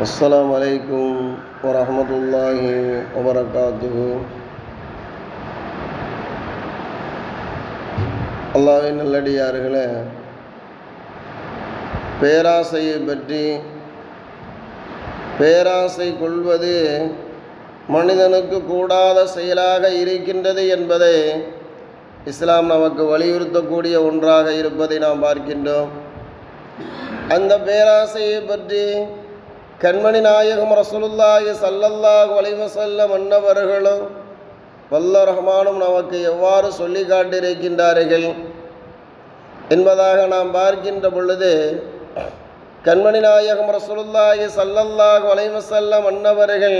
السلام عليكم ورحمة الله وبركاته அல்லாவின் நல்லடியார்களே பேராசையை பற்றி பேராசை கொள்வது மனிதனுக்கு கூடாத செயலாக இருக்கின்றது என்பதை இஸ்லாம் நமக்கு வலியுறுத்தக்கூடிய ஒன்றாக இருப்பதை நாம் பார்க்கின்றோம் அந்த பேராசையை பற்றி கண்மணி நாயகம் ரசூலுல்லாஹி சல்லல்லாஹ் அலைஹி வஸல்லம் அன்னவர்களும் வல்ல ரஹ்மானும் நமக்கு எவ்வாறு சொல்லி காட்டியிருக்கின்றார்கள்? என்பதாக நாம் பார்க்கின்ற பொழுது கண்மணி நாயகம் ரசூலுல்லாஹி சல்லல்லாஹ் அலைஹி வஸல்லம் அன்னவர்கள்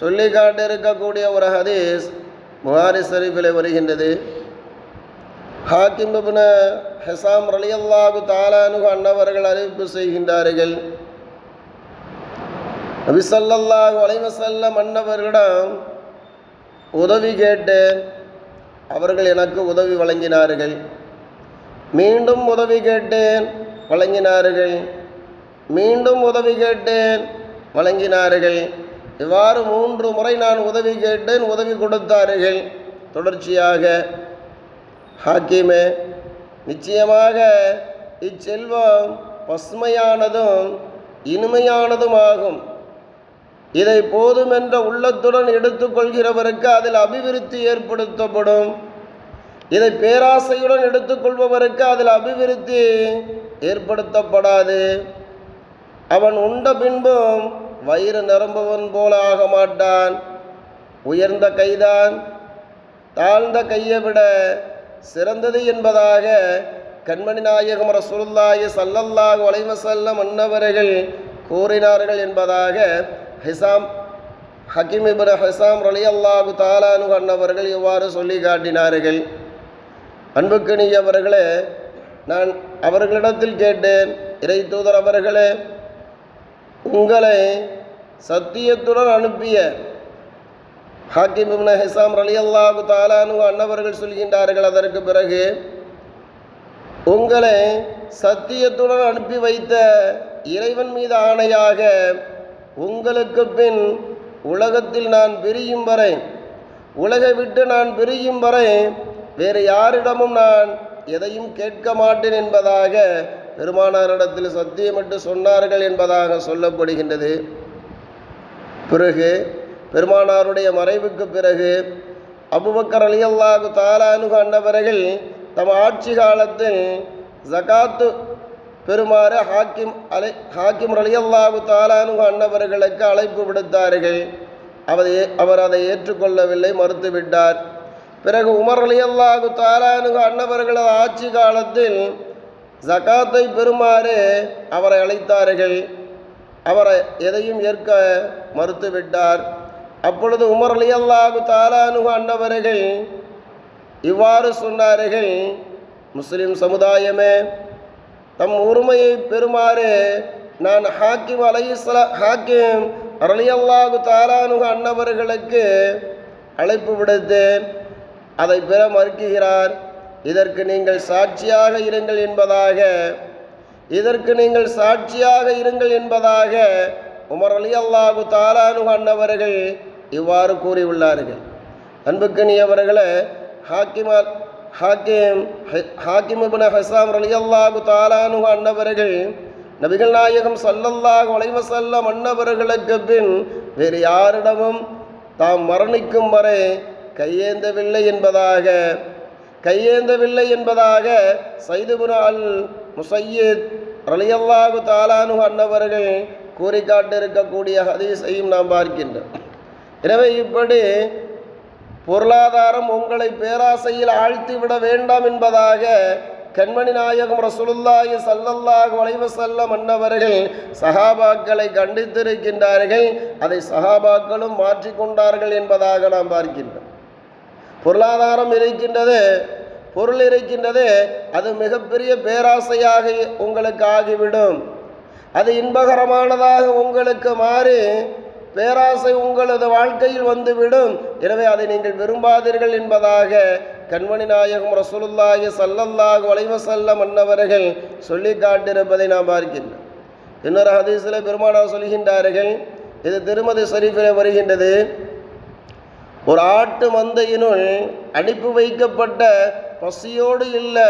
சொல்லி காட்டியிருக்கக்கூடிய ஒரு ஹதீஸ் புகாரி ஷரீஃபில் வருகின்றது. ஹாக்கிம் ஹெசாம் ஹிசாம் ரலியல்லாஹு தாலானு அன்னவர்கள் அறிவிப்பு செய்கின்றார்கள். நபி ஸல்லல்லாஹு மன்னவர்களிடம் உதவி கேட்டேன். அவர்கள் எனக்கு உதவி வழங்கினார்கள். மீண்டும் உதவி கேட்டேன் வழங்கினார்கள். மீண்டும் உதவி கேட்டேன் வழங்கினார்கள். இவ்வாறு மூன்று முறை நான் உதவி கேட்டேன் உதவி கொடுத்தார்கள். தொடர்ச்சியாக ஹாக்கிமே நிச்சயமாக இச்செல்வம் பசுமையானதும் இனிமையானதுமாகும். இதை போதும் என்ற உள்ளத்துடன் எடுத்துக்கொள்கிறவருக்கு அதில் அபிவிருத்தி ஏற்படுத்தப்படும். இதை பேராசையுடன் எடுத்துக்கொள்பவருக்கு அதில் அபிவிருத்தி ஏற்படுத்தப்படாது. அவன் உண்ட பின்பும் வயிறு நிரம்பவன் போல ஆக மாட்டான். உயர்ந்த கைதான் தாழ்ந்த கையை விட சிறந்தது என்பதாக கண்மணி நாயகம் ரசூலுல்லாஹி சல்லல்லாஹ் அலைஹி வஸல்லம் அன்னவர்கள் கூறினார்கள் என்பதாக ஹிசாம் ஹக்கீம் இபுன் ஹிசாம் ரலியல்லாஹு தாலானு அன்னவர்கள் இவ்வாறு சொல்லி காட்டினார்கள். அன்புக்கினியவர்களே நான் அவர்களிடத்தில் கேட்டேன். இறை தூதர் அவர்களே உங்களை சத்தியத்துடன் அனுப்பிய ஹாக்கிம் இப்னு ஹிசாம் ரலியல்லாஹு தாலானு அன்னவர்கள் சொல்கின்றார்கள். அதற்கு பிறகு உங்களை சத்தியத்துடன் அனுப்பி வைத்த இறைவன் மீது ஆணையாக உங்களுக்கு பின் உலகத்தில் நான் பிரியும் வரை உலகை விட்டு நான் பிரியும் வரை வேறு யாரிடமும் நான் எதையும் கேட்க மாட்டேன் என்பதாக பெருமானாரிடத்தில் சத்தியமிட்டு சொன்னார்கள் என்பதாக சொல்லப்படுகின்றது. பிறகு பெருமானாருடைய மறைவுக்கு பிறகு அபுபக்கர் அலியல்லாஹு தாலானுகு அன்னவர்கள் தம் ஆட்சி காலத்தில் ஜகாத்து பெருமாறு ஹாக்கிம் அலை ஹாக்கிம் ரலியல்லாஹு தாலானு அன்னவர்களுக்கு அழைப்பு விடுத்தார்கள். அவரை அவர் அதை ஏற்றுக்கொள்ளவில்லை மறுத்துவிட்டார். பிறகு உமர் அலியல்லாஹு தாலானு அன்னவர்களது ஆட்சி காலத்தில் ஜகாத்தை பெறுமாறு அவரை அழைத்தார்கள். அவரை எதையும் ஏற்க மறுத்துவிட்டார். அப்பொழுது உமர் அலியல்லாஹு தாலானு அன்னவர்கள் இவ்வாறு சொன்னார்கள் முஸ்லிம் சமுதாயமே தம் உரிமையை பெறுமாறு நான் ஹாக்கிம் அலையுஸ்லா ஹாக்கிம் அரளியல்லாகு தாலானுக அன்னவர்களுக்கு அழைப்பு விடுத்தேன். அதை பெற மறுக்குகிறார் இதற்கு நீங்கள் சாட்சியாக இருங்கள் என்பதாக இதற்கு நீங்கள் சாட்சியாக இருங்கள் என்பதாக உமர் அலி அல்லாஹு தாலானு அன்னவர்கள் இவ்வாறு கூறியுள்ளார்கள். அன்புக்கணியவர்களை ஹாக்கிமார் ஹாக்கிம் ஹாக்கிம் இப்னு ஹசாம் ரலியல்லாஹு தாலானு அன்னவர்கள் நபிகள் நாயகம் சல்லல்லாஹு அலைஹி செல்லம் அன்னவர்களுக்கு பின் வேறு யாரிடமும் தாம் மரணிக்கும் வரை கையேந்தவில்லை என்பதாக கையேந்தவில்லை என்பதாக சைதுபுன அல் முசையீத் ரலியல்லாஹு தாலானு அன்னவர்கள் கூறி காட்டிருக்கக்கூடிய ஹதீஸையும் நாம் பார்க்கின்றோம். எனவே இப்படி பொருளாதாரம் உங்களை பேராசையில் ஆழ்த்திவிட வேண்டாம் என்பதாக கண்மணி நாயகம் ரசூலுல்லாஹி சல்லல்லாஹு வளைவு செல்ல மன்னவர்கள் சஹாபாக்களை கண்டித்திருக்கின்றார்கள். அதை சஹாபாக்களும் மாற்றிக்கொண்டார்கள் என்பதாக நாம் பார்க்கின்றோம். பொருளாதாரம் இருக்கின்றது பொருள் இருக்கின்றது அது மிகப்பெரிய பேராசையாக உங்களுக்கு ஆகிவிடும். அது இன்பகரமானதாக உங்களுக்கு மாறி. பேராசை உங்களது வாழ்க்கையில் வந்துவிடும். எனவே அதை நீங்கள் விரும்பாதீர்கள் என்பதாக கண்மணி நாயகம் ரசூலுல்லாஹி ஸல்லல்லாஹு அலைஹி செல்ல மன்னவர்கள் சொல்லி காட்டியிருப்பதை நாம் பார்க்கின்றோம். இன்னொரு ஹதீஸில் பெருமானா சொல்கின்றார்கள் இது திருமதி ஷரீஃபில் வருகின்றது. ஒரு ஆட்டு மந்தையினுள் அனுப்பி வைக்கப்பட்ட பசியோடு இல்லை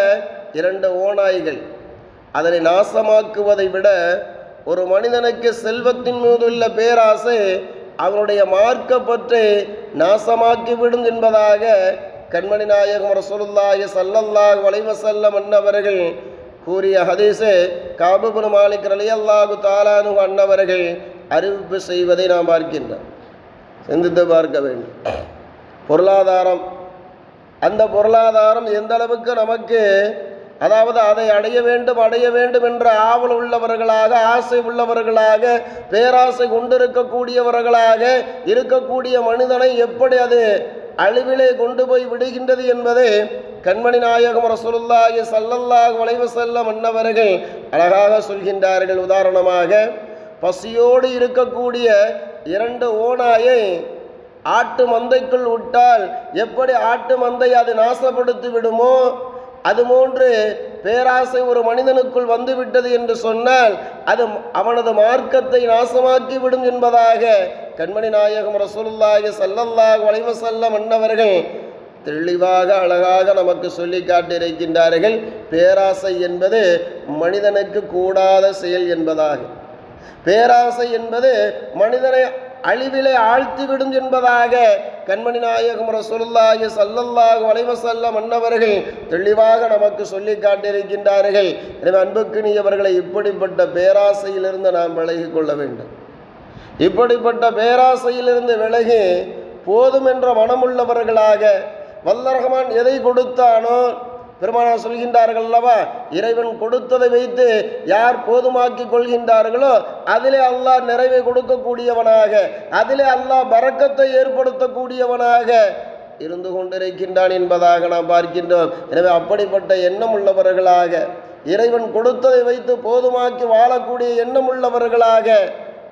இரண்டு ஓநாய்கள் அதனை நாசமாக்குவதை விட ஒரு மனிதனுக்கு செல்வத்தின் மீது உள்ள பேராசை அவனுடைய மார்க்கப்பற்றை நாசமாக்கிவிடும் என்பதாக கண்மணி நாயகம் ரசூலுல்லாஹி சல்லல்லாஹ் அலைஹி வஸல்லம் அன்னவர்கள் கூறிய ஹதீஸே காபுபுன் மாலிக் ரலியல்லாஹு தாலானு அன்னவர்கள் அறிவிப்பு செய்வதை நாம் பார்க்கின்றோம். சிந்தித்து பார்க்க வேண்டும். பொருளாதாரம் அந்த பொருளாதாரம் எந்த அளவுக்கு நமக்கு அதாவது அதை அடைய வேண்டும் அடைய வேண்டும் என்ற ஆவல் உள்ளவர்களாக ஆசை உள்ளவர்களாக பேராசை கொண்டிருக்கக்கூடியவர்களாக இருக்கக்கூடிய மனிதனை எப்படி அது அழிவிலே கொண்டு போய் விடுகின்றது என்பதை கண்மணி நாயகம் ரசூலுல்லாஹி ஸல்லல்லாஹு அலைஹி வஸல்லம் அன்னவர்கள் அழகாக சொல்கின்றார்கள். உதாரணமாக பசியோடு இருக்கக்கூடிய இரண்டு ஓனாயை ஆட்டு மந்தைக்குள் விட்டால் எப்படி ஆட்டு மந்தை அது நாசப்படுத்தி விடுமோ? அதுபோன்று பேராசை ஒரு மனிதனுக்குள் வந்துவிட்டது என்று சொன்னால் அது அவனது மார்க்கத்தை நாசமாக்கி விடும் என்பதாக கண்மணி நாயகம் ரசூலுல்லாஹி செல்லல்லாக வளைவு செல்ல அன்னவர்கள் தெளிவாக அழகாக நமக்கு சொல்லி காட்டியிருக்கின்றார்கள். பேராசை என்பது மனிதனுக்கு கூடாத செயல் என்பதாக. பேராசை என்பது மனிதனை அழிவிலே ஆழ்த்திவிடும் என்பதாக கண்மணி நாயகம் ரசூலுல்லாஹி ஸல்லல்லாஹு அலைஹி மன்னவர்கள் அன்னவர்கள் தெளிவாக நமக்கு சொல்லி காட்டியிருக்கின்றார்கள். எனவே அன்புக்குனியவர்களை இப்படிப்பட்ட பேராசையிலிருந்து நாம் விலகி கொள்ள வேண்டும். இப்படிப்பட்ட பேராசையிலிருந்து விலகி போதுமென்ற மனமுள்ளவர்களாக வல்லரகமான் எதை கொடுத்தானோ பெருமானார் சொல்கின்றார்கள் அல்லவா? இறைவன் கொடுத்ததை வைத்து யார் போதுமாக்கி கொள்கின்றார்களோ அதிலே அல்லாஹ் நிறைவை கொடுக்கக்கூடியவனாக அதிலே அல்லாஹ் பறக்கத்தை ஏற்படுத்தக்கூடியவனாக இருந்து கொண்டிருக்கின்றான் என்பதாக நாம் பார்க்கின்றோம். எனவே அப்படிப்பட்ட எண்ணம் உள்ளவர்களாக இறைவன் கொடுத்ததை வைத்து போதுமாக்கி வாழக்கூடிய எண்ணம் உள்ளவர்களாக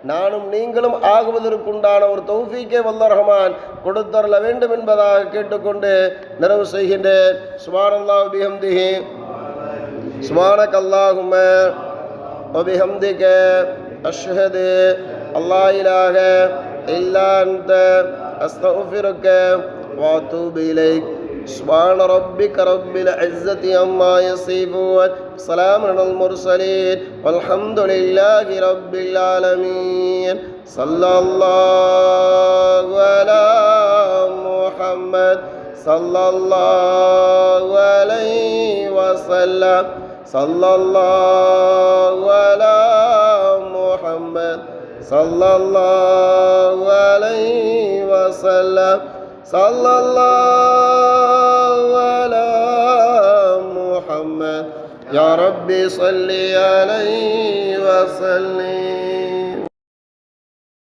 நானும் நீங்களும் ஆகுவதற்குண்டான ஒரு தௌஃபீக்கே வல்ல ரஹ்மான் கொடுத்தரல வேண்டும் என்பதாக கேட்டுக்கொண்டு நிறைவு செய்கின்றேன் சுபானல்லாஹ் பிஹம்திஹி சுபானக் அல்லாஹும்ம وبحمدك أشهد الله إله إلا أنت أستغفرك وأتوب إليك سبحان ربك رب العزة عما يصفون. سلام على المرسلين. والحمد لله رب العالمين. صلى الله على محمد. صلى الله عليه وسلم. صلى الله على محمد. صلى الله عليه وسلم. صلى الله يا ربي صل عليه وسلم.